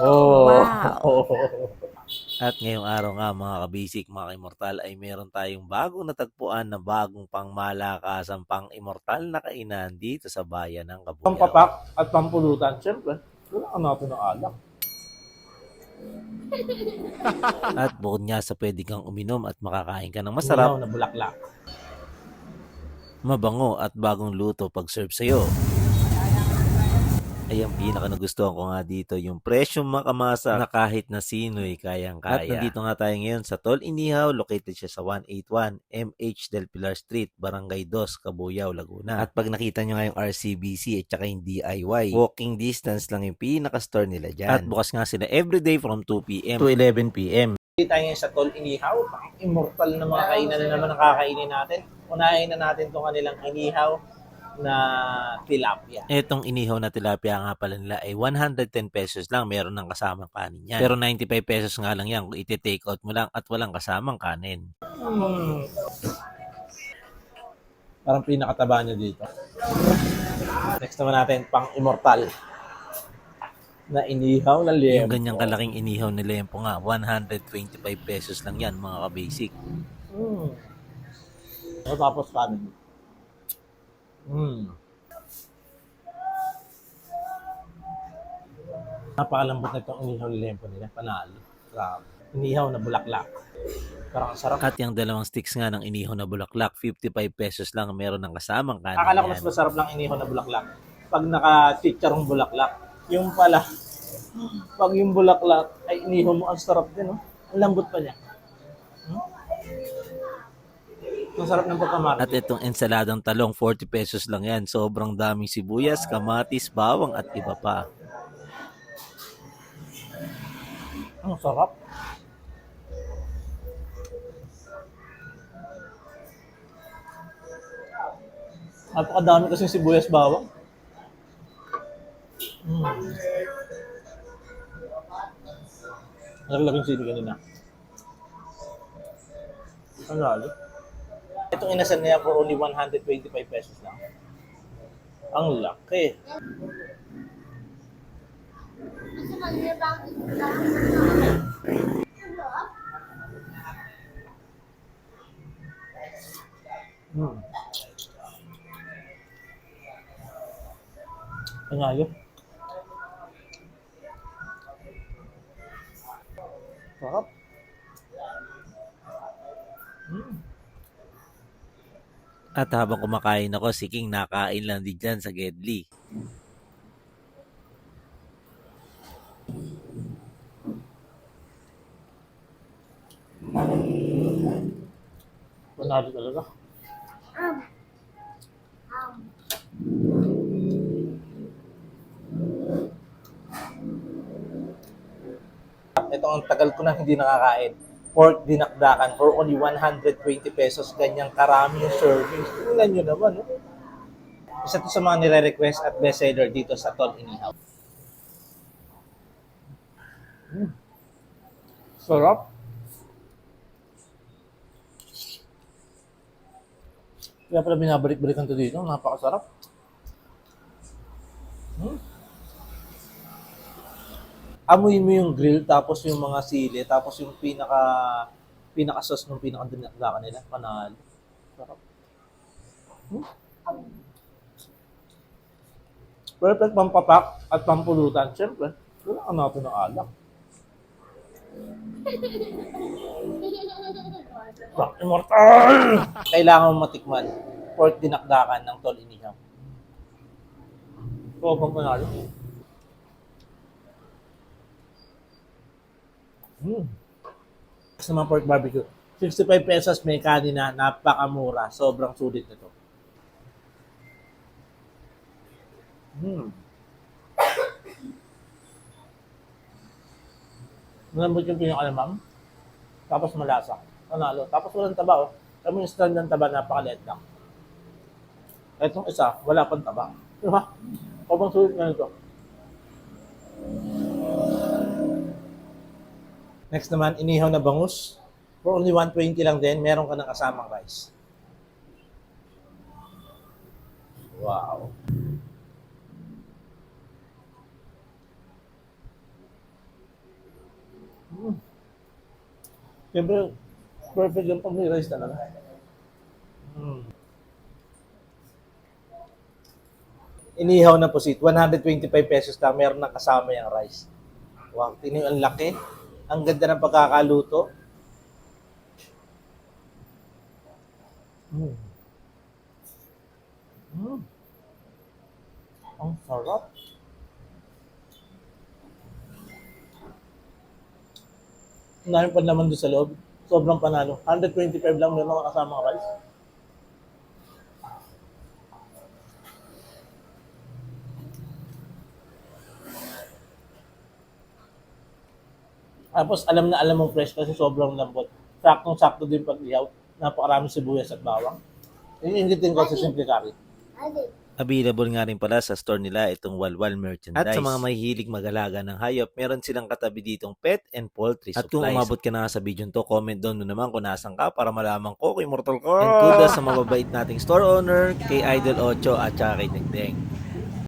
Oh. Wow. At ngayong araw nga mga kabisik, mga immortal ay meron tayong bagong natagpuan na bagong pangmalakasang pang-immortal na kainan dito sa bayan ng Kabuyaw. Pampapak at pampulutan. Siyempre, kailangan natin ng alak. At bukod nga sa pwede kang uminom at makakain ka ng Masarap na bulaklak. mabango at bagong luto pag serve sa'yo. Ay ang pinaka nagustuhan ko nga dito, yung presyong makamasa na kahit na sino'y kayang-kaya. At nandito nga tayo ngayon sa Tol Inihaw, located siya sa 181 MH Del Pilar Street, Barangay 2, Cabuyao, Laguna. At pag nakita nyo nga yung RCBC at saka yung DIY, walking distance lang yung pinaka-store nila dyan. At bukas nga sila everyday from 2pm to 11pm. Dito tayo ngayon sa Tol Inihaw. Pang immortal na mga kainan na naman ang kakainin natin. Unahin na natin itong kanilang inihaw na tilapia. Etong inihaw na tilapia nga pala nila ay 110 pesos lang. Meron ng kasamang kanin yan. Pero 95 pesos nga lang yan kung iti-take out mo lang at walang kasamang kanin. Hmm. Parang pinakataba niya dito. Next naman natin, pang immortal na inihaw na liempo. Yung ganyang kalaking inihaw ni Lempo nga, 125 pesos lang yan mga ka-basic. Hmm. Tapos kanin. Hmm. Napakalambot na itong inihaw ni lempo nila. Panalo. Grabe. Inihaw na bulaklak. Parang ang sarap. At yung dalawang sticks nga ng inihaw na bulaklak, 55 pesos lang meron ng kasamang kanin Akala ko mas masarap lang inihaw na bulaklak. Pag naka-chicharong bulaklak. Yung pala, pag yung bulaklak ay inihaw mo, ang sarap din, no? Ang lambot pa niya. Hmm? Ang sarap ng pagkamari. At itong ensaladang talong, 40 pesos lang yan. Sobrang daming sibuyas, kamatis, bawang at iba pa. Ang sarap. Napakadami kasi sibuyas bawang. Mm. Naglaging sili kanina. Ang lalo. Itong inasan niya for only 125 pesos lang. Ang laki. Hmm. Ang ayos. Sarap. At habang kumakain ako, si King nakain lang din dyan sa Gedli. Panalo talaga. Ito ang tagal ko na hindi nakakain. Pork dinakdakan for only 120 pesos. Ganyang karami yung serving. Tingnan nyo naman. No? Isa to sa mga nire-request at bestseller dito sa Tol Inihaw. Mm. Sarap. Kaya pala binabalik-balikan to dito. Napakasarap. Hmm? Amoy mo yung grill, tapos yung mga sili, tapos yung pinaka pinaka sauce ng pinaka dinakdakan nila. Panalo. Sarap. Hmm? Perfect pampapak at pampulutan. Siyempre, kailangan natin ng alak. Pak immortal! Kailangan mo matikman pork dinakdakan ng tol inihaw. So, pang Hmm. Sa mga pork barbecue. 65 pesos may kanin na napakamura. Sobrang sulit nito. Hmm. Malambot yung pinakalamang. Tapos malasa. Panalo. Tapos walang taba, oh. Kami yung stand ng taba, napakaliit lang. Itong isa, wala pang taba. Di ba? Sobrang sulit na ito. Next naman, inihaw na bangus. For only 120 lang din, meron ka ng kasamang rice. Wow. Hmm. Siyempre, perfect yung pag may rice talaga. Hmm. Inihaw na po seat. 125 pesos na meron na kasama yung rice. Wow, tiniw ang laki. Ang ganda ng pagkakaluto. Mm. Mm. Ang sarap. Ang pa naman doon sa loob. Sobrang panalo. 125 lang meron mga kasamang rice. Tapos alam na alam mong fresh kasi sobrang lambot. Saktong-sakto din pag ihaw. Napakarami sibuyas at bawang. Yun yung hingitin ko sa simple curry. Available nga rin pala sa store nila itong Walwal merchandise. At sa mga mahihilig mag-alaga ng hayop, meron silang katabi ditong pet and poultry At kung umabot ka na sa video to, comment down mo naman kung nasan ka para malaman ko kay Mortal ka. And kudos sa mababait nating store owner, kay Idol Ocho at saka kay Dengdeng.